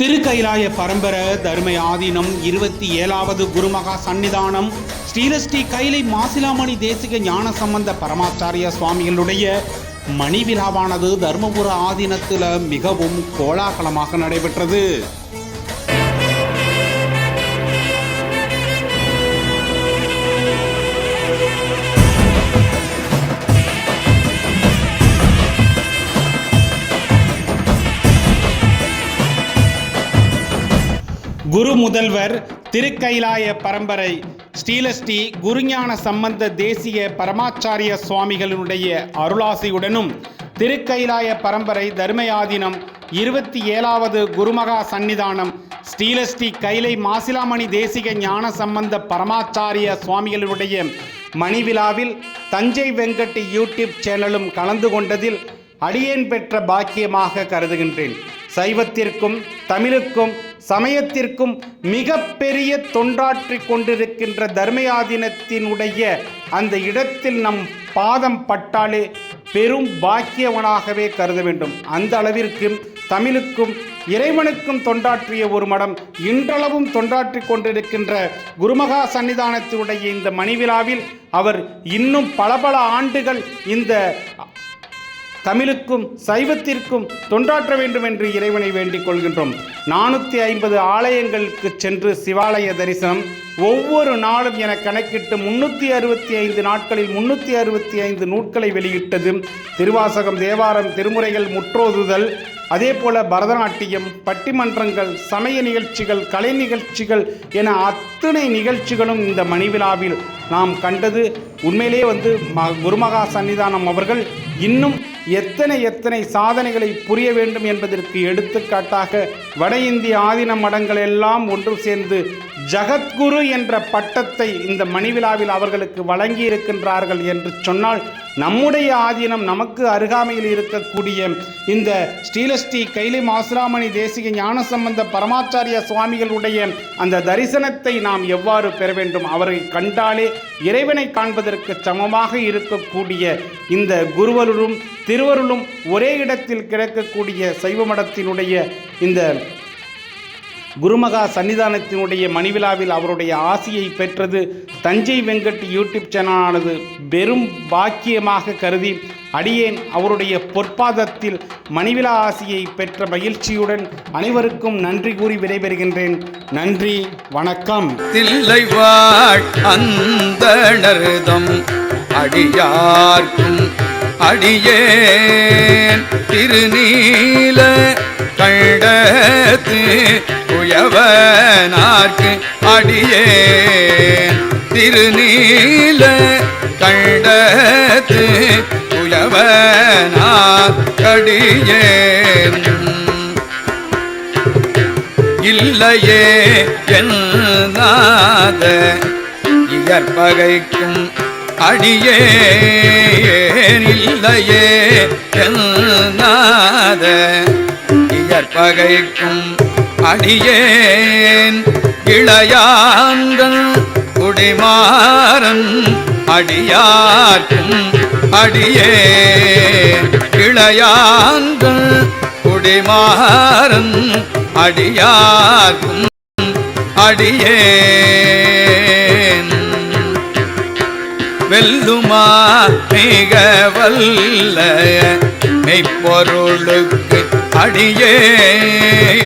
திருக்கைலாய பரம்பர தர்ம ஆதீனம் இருபத்தி ஏழாவது குருமகா சன்னிதானம். ஸ்ரீலஸ்ரீ கைலை மாசிலாமணி தேசிக ஞான சம்பந்த பரமாச்சாரிய சுவாமிகளுடைய மணி விழாவானது தர்மபுர ஆதீனத்தில் மிகவும் கோலாகலமாக நடைபெற்றது. குரு முதல்வர் திருக்கைலாய பரம்பரை ஸ்ரீலஸ்ரீ குருஞான சம்பந்த தேசிய பரமாச்சாரிய சுவாமிகளுடைய அருளாசியுடனும் திருக்கைலாய பரம்பரை தர்மயாதீனம் இருபத்தி ஏழாவது குருமகா சந்நிதானம் ஸ்ரீலஸ்ரீ கைலை மாசிலாமணி தேசிக ஞான சம்பந்த பரமாச்சாரிய சுவாமிகளுடைய மணி விழாவில் தஞ்சை வெங்கட் யூடியூப் சேனலும் கலந்து கொண்டதில் அடியேன் பெற்ற பாக்கியமாக கருதுகின்றேன். சைவத்திற்கும் தமிழுக்கும் சமயத்திற்கும் மிகப்பெரிய தொண்டாற்றிக் கொண்டிருக்கின்ற தர்மயாதீனத்தினுடைய அந்த இடத்தில் நம் பாதம் பட்டாலே பெரும் பாக்கியவனாகவே கருத வேண்டும். அந்த அளவிற்கு தமிழுக்கும் இறைவனுக்கும் தொண்டாற்றிய ஒரு மடம் இன்றளவும் தொண்டாற்றிக் கொண்டிருக்கின்ற குருமகா சன்னிதானத்தினுடைய இந்த மணிவிழாவில் அவர் இன்னும் பல பல ஆண்டுகள் இந்த தமிழுக்கும் சைவத்திற்கும் தொண்டாற்ற வேண்டும் என்று இறைவனை வேண்டிக் கொள்கின்றோம். நானூற்றி ஐம்பது ஆலயங்களுக்கு சென்று சிவாலய தரிசனம் ஒவ்வொரு நாளும் என கணக்கிட்டு முன்னூற்றி அறுபத்தி ஐந்து நாட்களில் முன்னூற்றி அறுபத்தி ஐந்து நூட்களை வெளியிட்டது. திருவாசகம் தேவாரம் திருமுறைகள் முற்றோதுதல் அதே போல பரதநாட்டியம் பட்டிமன்றங்கள் சமய நிகழ்ச்சிகள் கலை நிகழ்ச்சிகள் என அத்தனை நிகழ்ச்சிகளும் இந்த மணிவிழாவில் நாம் கண்டது. உண்மையிலேயே வந்து ம குருமகா சன்னிதானம் அவர்கள் இன்னும் எத்தனை எத்தனை சாதனைகளை புரிய வேண்டும் என்பதற்கு எடுத்துக்காட்டாக வட இந்திய ஆதீன மடங்கள் எல்லாம் ஒன்று சேர்ந்து ஜகத்குரு என்ற பட்டத்தை இந்த மணிவிழாவில் அவர்களுக்கு வழங்கி இருக்கின்றார்கள் என்று சொன்னால் நம்முடைய ஆதீனம் நமக்கு அருகாமையில் இருக்கக்கூடிய இந்த ஸ்ரீலஸ்ரீ கைலி மாசுராமணி தேசிக ஞானசம்பந்த பரமாச்சாரிய சுவாமிகளுடைய அந்த தரிசனத்தை நாம் எவ்வாறு பெற வேண்டும் அவரை கண்டாலே இறைவனை காண்பதற்கு சமமாக இருக்கக்கூடிய இந்த குருவருளும் திருவருளும் ஒரே இடத்தில் கிடக்கக்கூடிய சைவ மடத்தினுடைய இந்த குருமகா சன்னிதானத்தினுடைய மணிவிழாவில் அவருடைய ஆசியை பெற்றது தஞ்சை வெங்கட் யூடியூப் சேனலானது பெரும் பாக்கியமாக கருதி அடியேன் அவருடைய பொற்பாதத்தில் மணிவிழா ஆசியை பெற்ற மகிழ்ச்சியுடன் அனைவருக்கும் நன்றி கூறி விடைபெறுகின்றேன். நன்றி வணக்கம். தில்லை அடியார்க்கும் அடியேன். திருநீல கண்டத்து உயவனார்க்கு அடியே. திருநீல கண்டத்து உயவனார் இல்லையே என்னாத இயற்பகைக்கும் அடியே. இல்லையே என்னாத இயற்பகைக்கும் அடியேன். இளையாங்கள் குடிமாறன் அடியார்க்கும் அடியே இளையாங்கள் குடிமாறன் அடியார்க்கும் அடியேன். வெல்லுமா மிக வல்ல மெய்ப்பொருளுக்கு அடியே.